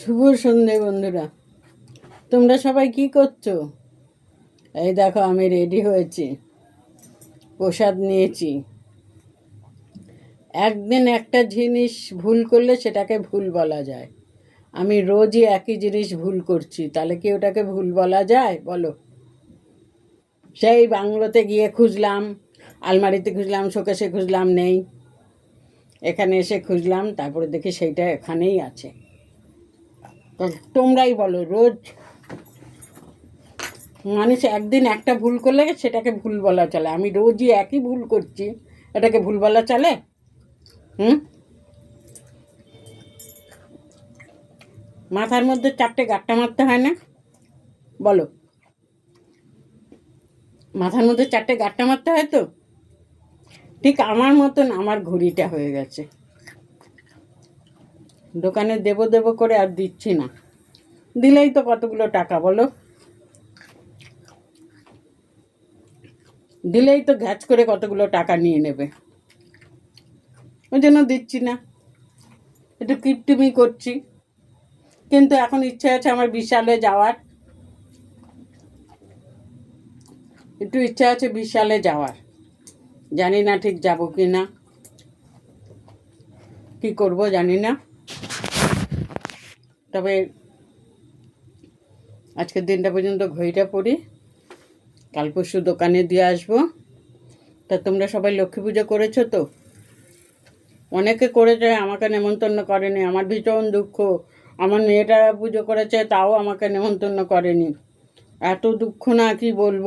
শুভ সন্ধে বন্ধুরা। তোমরা সবাই কি করছ? এই দেখো, আমি রেডি হয়েছি। প্রসাদ নিয়েছি। একদিন একটা জিনিস ভুল করলে সেটাকে ভুল বলা যায়। আমি রোজই একই জিনিস ভুল করছি। তাহলে কি ওটাকে ভুল বলা যায়? বলো। সেই বাংলোতে গিয়ে খুঁজলাম, আলমারিতে খুঁজলাম শোকেশে খুঁজলাম, নেই। এখানে এসে খুঁজলাম, তারপরে দেখি সেইটা এখানেই আছে। তোমরাই বলো, রোজ মানুষ একদিন একটা ভুল করলে সেটাকে ভুল বলা চলে। আমি রোজই একই ভুল করছি, এটাকে ভুল বলা চলে? হুম? মাথার মধ্যে চারটে গাট্টা মারতে হয় না? বলো। মাথার মধ্যে চারটে গাট্টা মারতে হয় তো? ঠিক আমার মতন আমার ঘড়িটা হয়ে গেছে। দোকানে দেবো দেবো করে আর দিচ্ছি না। দিলেই তো কতগুলো টাকা বলো? দিলেই তো ঘ্যাচ করে কতগুলো টাকা নিয়ে নেবে। ওই জন্য দিচ্ছি না। একটু কিপটিমি করছি। কিন্তু এখন ইচ্ছে আছে আমার বিশালে যাওয়ার। একটু ইচ্ছা আছে বিশালে যাওয়ার। জানি না ঠিক যাব কি না কী করব জানি না। তবে আজকের দিনটা পর্যন্ত ঘড়িটা পড়ি। কাল পরশু দোকানে দিয়ে আসব। তা তোমরা সবাই লক্ষ্মী পুজো করেছ তো? অনেকে করেছে, আমাকে নেমন্তন্ন করেনি। আমার ভীষণ দুঃখ। আমার মেয়েটা পুজো করেছে, তাও আমাকে নেমন্তন্ন করেনি। এত দুঃখ না, কি বলব?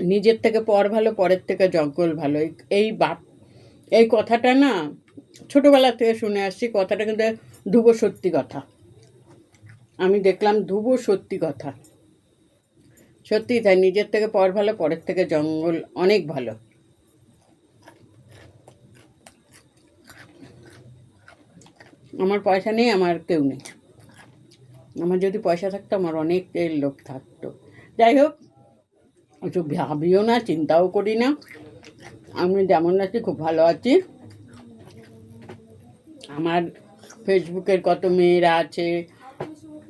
নিজের থেকে পর ভালো, পরের থেকে জঙ্গল ভালো। এই- বাপ, এই কথাটা না ছোটোবেলা থেকে শুনে আসছি, কথাটা কিন্তু ধ্রুব সত্যি কথা। আমি দেখলাম ধ্রুব সত্যি কথা। সত্যি তাই নিজের থেকে পর ভালো, পরের থেকে জঙ্গল অনেক ভালো। আমার পয়সা নেই, আমার কেউ নেই। আমার যদি পয়সা থাকতো, আমার অনেক লোক থাকতো। যাই হোক কিছু ভাবিও না, চিন্তাও করি না। আমি যেমন আছি, খুব ভালো আছি। আমার ফেসবুকের কত মেয়েরা আছে,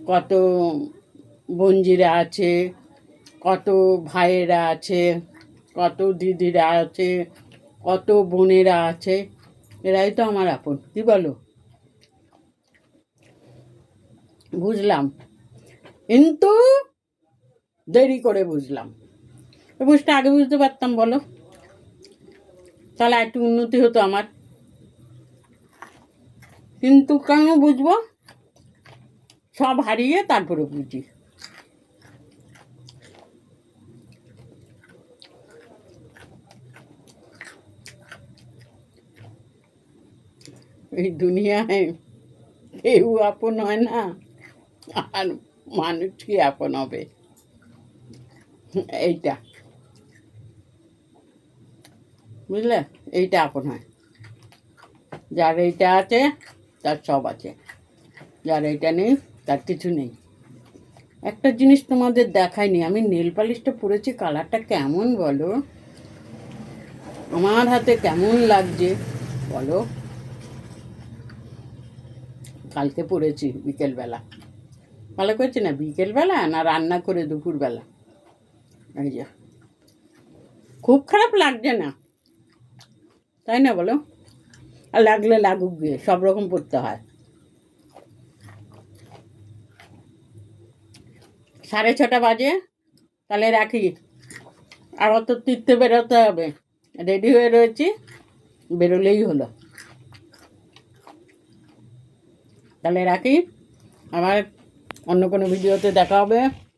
কত বঞ্জিরা আছে, কত ভাইয়েরা আছে, কত দিদিরা আছে, কত বোনেরা আছে, এরাই তো আমার আপন, কি বলো? বুঝলাম। কিন্তু দেরি করে বুঝলাম। বুঝতে আগে বুঝতে পারতাম, বলো। তাহলে একটু উন্নতি হতো আমার। কিন্তু কেন বুঝব? সব হারিয়ে তারপরে বুঝি। এই দুনিয়ায় কেউ আপন হয় না, আর মানুষ কি আপন হবে? এইটা। বুঝলে? এইটা আপন হয়। যার এইটা আছে, তার সব আছে। যার এইটা নেই, তার কিছু নেই। একটা জিনিস তোমাদের দেখায়নি আমি নেল পালিশটা পরেছি, কালারটা কেমন বলো? আমার হাতে কেমন লাগছে বলো? কালকে পরেছি বিকেলবেলা। ভালো করেছি না? বিকেলবেলা না রান্না করে দুপুরবেলা? এই যে। খুব খারাপ লাগছে না? তাই না বলো? আর লাগলে লাগুক গিয়ে, সব রকম পড়তে হয়। সাড়ে ছটা বাজে, তাহলে রাখি। আর অত তীর্থে বেরোতে হবে। রেডি হয়ে রয়েছি, বেরোলেই হলো। তাহলে রাখি। আমার অন্য কোনো ভিডিওতে দেখা হবে।